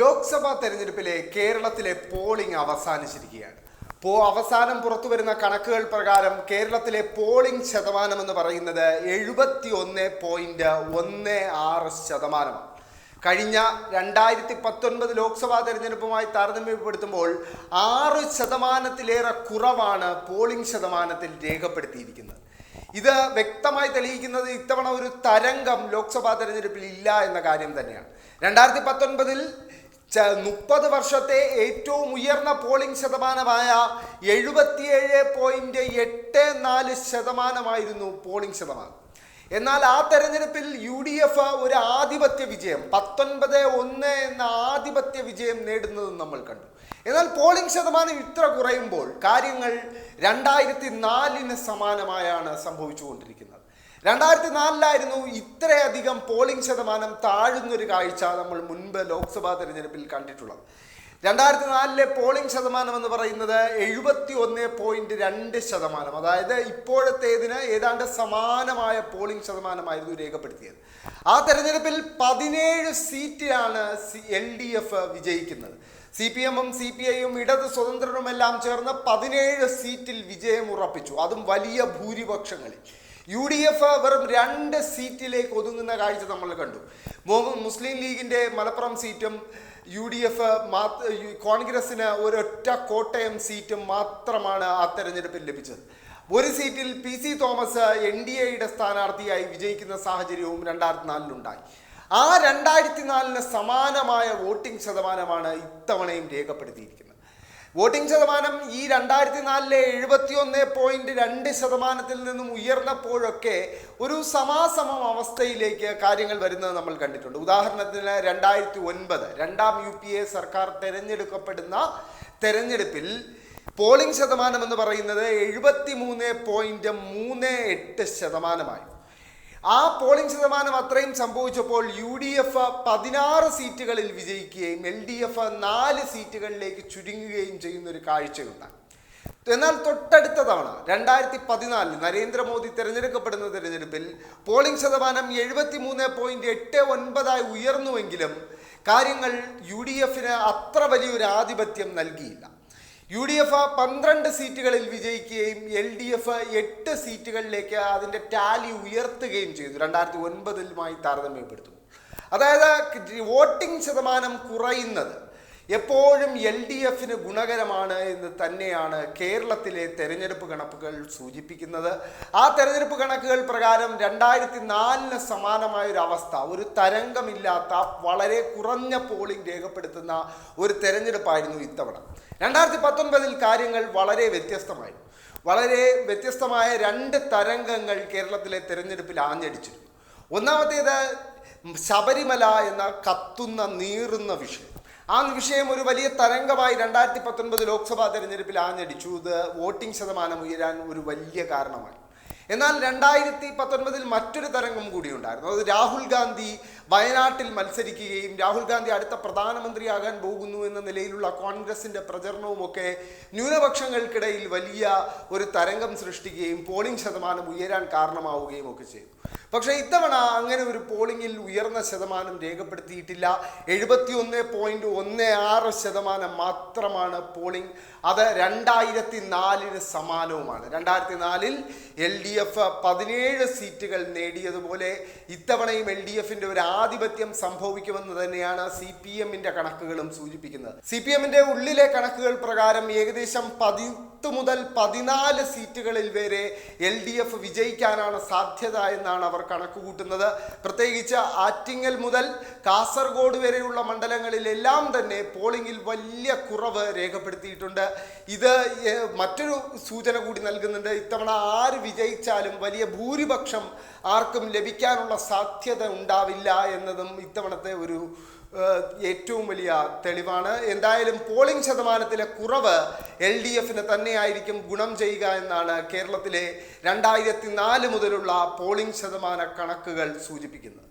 ലോക്സഭാ തെരഞ്ഞെടുപ്പിലെ കേരളത്തിലെ പോളിംഗ് അവസാനിച്ചിരിക്കുകയാണ്. പോ അവസാനം പുറത്തു വരുന്ന കണക്കുകൾ പ്രകാരം കേരളത്തിലെ പോളിംഗ് ശതമാനം എന്ന് പറയുന്നത് എഴുപത്തി ഒന്ന് പോയിന്റ് ഒന്ന് ആറ് ശതമാനമാണ് കഴിഞ്ഞ രണ്ടായിരത്തി പത്തൊൻപത് ലോക്സഭാ തെരഞ്ഞെടുപ്പുമായി താരതമ്യപ്പെടുത്തുമ്പോൾ ആറ് ശതമാനത്തിലേറെ കുറവാണ് പോളിംഗ് ശതമാനത്തിൽ രേഖപ്പെടുത്തിയിരിക്കുന്നത്. ഇത് വ്യക്തമായി തെളിയിക്കുന്നത് ഇത്തവണ ഒരു തരംഗം ലോക്സഭാ തെരഞ്ഞെടുപ്പിൽ ഇല്ല എന്ന കാര്യം തന്നെയാണ്. രണ്ടായിരത്തി പത്തൊൻപതിൽ മുപ്പത് വർഷത്തെ ഏറ്റവും ഉയർന്ന പോളിംഗ് ശതമാനമായ എഴുപത്തിയേഴ് പോയിന്റ് എട്ട് നാല് ശതമാനമായിരുന്നു പോളിംഗ് ശതമാനം. എന്നാൽ ആ തെരഞ്ഞെടുപ്പിൽ യു ഡി എഫ് ഒരു ആധിപത്യ വിജയം പത്തൊൻപത് ഒന്ന് എന്ന ആധിപത്യ വിജയം നേടുന്നത് നമ്മൾ കണ്ടു. എന്നാൽ പോളിംഗ് ശതമാനം ഇത്ര കുറയുമ്പോൾ കാര്യങ്ങൾ രണ്ടായിരത്തി നാലിന് സമാനമായാണ് സംഭവിച്ചുകൊണ്ടിരിക്കുന്നത്. രണ്ടായിരത്തി നാലിലായിരുന്നു ഇത്രയധികം പോളിംഗ് ശതമാനം താഴുന്നൊരു കാഴ്ച നമ്മൾ മുൻപ് ലോക്സഭാ തെരഞ്ഞെടുപ്പിൽ കണ്ടിട്ടുള്ളത്. രണ്ടായിരത്തി നാലിലെ പോളിംഗ് ശതമാനം എന്ന് പറയുന്നത് എഴുപത്തി ഒന്ന് പോയിന്റ് രണ്ട് ശതമാനം. അതായത് ഇപ്പോഴത്തേതിന് ഏതാണ്ട് സമാനമായ പോളിംഗ് ശതമാനമായിരുന്നു രേഖപ്പെടുത്തിയത്. ആ തെരഞ്ഞെടുപ്പിൽ പതിനേഴ് സീറ്റിലാണ് എൽ ഡി എഫ് വിജയിക്കുന്നത്. സി പി എമ്മും സി പി ഐയും ഇടത് സ്വതന്ത്രനുമെല്ലാം ചേർന്ന് പതിനേഴ് സീറ്റിൽ വിജയം ഉറപ്പിച്ചു. അതും വലിയ ഭൂരിപക്ഷങ്ങളിൽ. യു ഡി എഫ് വെറും രണ്ട് സീറ്റിലേക്ക് ഒതുങ്ങുന്ന കാഴ്ച നമ്മൾ കണ്ടു. മുസ്ലിം ലീഗിന്റെ മലപ്പുറം സീറ്റും യു ഡി എഫ് കോൺഗ്രസിന് ഒരൊറ്റ കോട്ടയം സീറ്റും മാത്രമാണ് ആ തെരഞ്ഞെടുപ്പിൽ ലഭിച്ചത്. ഒരു സീറ്റിൽ P C Thomas N D എയുടെ സ്ഥാനാർത്ഥിയായി വിജയിക്കുന്ന സാഹചര്യവും രണ്ടായിരത്തി നാലിലുണ്ടായി ആ രണ്ടായിരത്തി നാലിന് സമാനമായ വോട്ടിംഗ് ശതമാനമാണ് ഇത്തവണയും രേഖപ്പെടുത്തിയിരിക്കുന്നത്. വോട്ടിംഗ് ശതമാനം ഈ രണ്ടായിരത്തി നാലിലെ എഴുപത്തി ഒന്ന് പോയിന്റ് രണ്ട് ശതമാനത്തിൽ നിന്നും ഉയർന്നപ്പോഴൊക്കെ ഒരു സമാസമം അവസ്ഥയിലേക്ക് കാര്യങ്ങൾ വരുന്നത് നമ്മൾ കണ്ടിട്ടുണ്ട്. ഉദാഹരണത്തിന് രണ്ടായിരത്തി ഒൻപത് രണ്ടാം യു പി എ സർക്കാർ തെരഞ്ഞെടുക്കപ്പെടുന്ന തെരഞ്ഞെടുപ്പിൽ പോളിംഗ് ശതമാനം എന്ന് പറയുന്നത് എഴുപത്തി മൂന്ന് പോയിന്റ് മൂന്ന് എട്ട് ശതമാനമായി. ആ പോളിംഗ് ശതമാനം അത്രയും സംഭവിച്ചപ്പോൾ യു ഡി എഫ് പതിനാറ് സീറ്റുകളിൽ വിജയിക്കുകയും എൽ ഡി എഫ് നാല് സീറ്റുകളിലേക്ക് ചുരുങ്ങുകയും ചെയ്യുന്ന ഒരു കാഴ്ചയുണ്ടായി. എന്നാൽ തൊട്ടടുത്ത തവണ രണ്ടായിരത്തി പതിനാലിൽ നരേന്ദ്രമോദി തിരഞ്ഞെടുക്കപ്പെടുന്ന തിരഞ്ഞെടുപ്പിൽ പോളിംഗ് ശതമാനം എഴുപത്തി മൂന്ന് പോയിന്റ് എട്ട് ഒൻപതായി ഉയർന്നുവെങ്കിലും കാര്യങ്ങൾ യു ഡി എഫിന് അത്ര വലിയൊരു ആധിപത്യം നൽകിയില്ല. യു ഡി എഫ് പന്ത്രണ്ട് സീറ്റുകളിൽ വിജയിക്കുകയും എൽ ഡി എഫ് എട്ട് സീറ്റുകളിലേക്ക് അതിന്റെ ടാലി ഉയർത്തുകയും ചെയ്തു. രണ്ടായിരത്തി ഒൻപതിലുമായി താരതമ്യപ്പെടുത്തുന്നു. അതായത് വോട്ടിംഗ് ശതമാനം കുറയുന്നത് എപ്പോഴും എൽ ഡി എഫിന് ഗുണകരമാണ് എന്ന് തന്നെയാണ് കേരളത്തിലെ തെരഞ്ഞെടുപ്പ് കണക്കുകൾ സൂചിപ്പിക്കുന്നത്. ആ തെരഞ്ഞെടുപ്പ് കണക്കുകൾ പ്രകാരം രണ്ടായിരത്തി നാലിന് സമാനമായ ഒരു അവസ്ഥ ഒരു തരംഗമില്ലാത്ത വളരെ കുറഞ്ഞ പോളിംഗ് രേഖപ്പെടുത്തുന്ന ഒരു തെരഞ്ഞെടുപ്പായിരുന്നു ഇത്തവണ. രണ്ടായിരത്തി പത്തൊൻപതിൽ കാര്യങ്ങൾ വളരെ വ്യത്യസ്തമായി. വളരെ വ്യത്യസ്തമായ രണ്ട് തരംഗങ്ങൾ കേരളത്തിലെ തെരഞ്ഞെടുപ്പിൽ ആഞ്ഞടിച്ചിരുന്നു. ഒന്നാമത്തേത് ശബരിമല എന്ന കത്തുന്ന നീറുന്ന വിഷയം. ആ വിഷയം ഒരു വലിയ തരംഗമായി രണ്ടായിരത്തി പത്തൊൻപത് ലോക്സഭാ തെരഞ്ഞെടുപ്പിൽ ആഞ്ഞടിച്ചു. ഇത് വോട്ടിംഗ് ശതമാനം ഉയരാൻ ഒരു വലിയ കാരണമായി എന്നാൽ രണ്ടായിരത്തി പത്തൊൻപതിൽ മറ്റൊരു തരംഗം കൂടി ഉണ്ടായിരുന്നു. അത് രാഹുൽ ഗാന്ധി വയനാട്ടിൽ മത്സരിക്കുകയും രാഹുൽ ഗാന്ധി അടുത്ത പ്രധാനമന്ത്രിയാകാൻ പോകുന്നു എന്ന നിലയിലുള്ള കോൺഗ്രസിന്റെ പ്രചരണവുമൊക്കെ ന്യൂനപക്ഷങ്ങൾക്കിടയിൽ വലിയ ഒരു തരംഗം സൃഷ്ടിക്കുകയും പോളിംഗ് ശതമാനം ഉയരാൻ കാരണമാവുകയും ഒക്കെ ചെയ്തു. പക്ഷേ ഇത്തവണ അങ്ങനെ ഒരു പോളിംഗിൽ ഉയർന്ന ശതമാനം രേഖപ്പെടുത്തിയിട്ടില്ല. എഴുപത്തി ഒന്ന് പോയിന്റ് ഒന്ന് ആറ് ശതമാനം മാത്രമാണ് പോളിംഗ്. അത് രണ്ടായിരത്തി നാലിന് സമാനവുമാണ്. രണ്ടായിരത്തി നാലിൽ എൽ ഡി എഫ് പതിനേഴ് സീറ്റുകൾ നേടിയതുപോലെ ഇത്തവണയും എൽ ഡി എഫിന്റെ ഒരു ആധിപത്യം സംഭവിക്കുമെന്ന് തന്നെയാണ് സി പി എമ്മിന്റെ കണക്കുകളും സൂചിപ്പിക്കുന്നത്. സി പി എമ്മിന്റെ ഉള്ളിലെ കണക്കുകൾ പ്രകാരം ഏകദേശം പതിനെട്ട് മുതൽ പതിനാല് സീറ്റുകളിൽ വരെ എൽ ഡി എഫ് വിജയിക്കാനാണ് സാധ്യത എന്നാണ് അവർ കണക്ക് കൂട്ടുന്നത് പ്രത്യേകിച്ച് ആറ്റിങ്ങൽ മുതൽ കാസർഗോഡ് വരെയുള്ള മണ്ഡലങ്ങളിലെല്ലാം തന്നെ പോളിംഗിൽ വലിയ കുറവ് രേഖപ്പെടുത്തിയിട്ടുണ്ട്. ഇത് മറ്റൊരു സൂചന കൂടി നൽകുന്നുണ്ട്. ഇത്തവണ ആര് വിജയിച്ചാലും വലിയ ഭൂരിപക്ഷം ആർക്കും ലഭിക്കാനുള്ള സാധ്യത ഉണ്ടാവില്ല എന്നതും ഇത്തവണത്തെ ഒരു ഏറ്റവും വലിയ തെളിവാണ്. എന്തായാലും പോളിംഗ് ശതമാനത്തിലെ കുറവ് എൽ ഡി എഫിന് തന്നെയായിരിക്കും ഗുണം ചെയ്യുക എന്നാണ് കേരളത്തിലെ രണ്ടായിരത്തി നാല് മുതലുള്ള പോളിംഗ് ശതമാന കണക്കുകൾ സൂചിപ്പിക്കുന്നത്.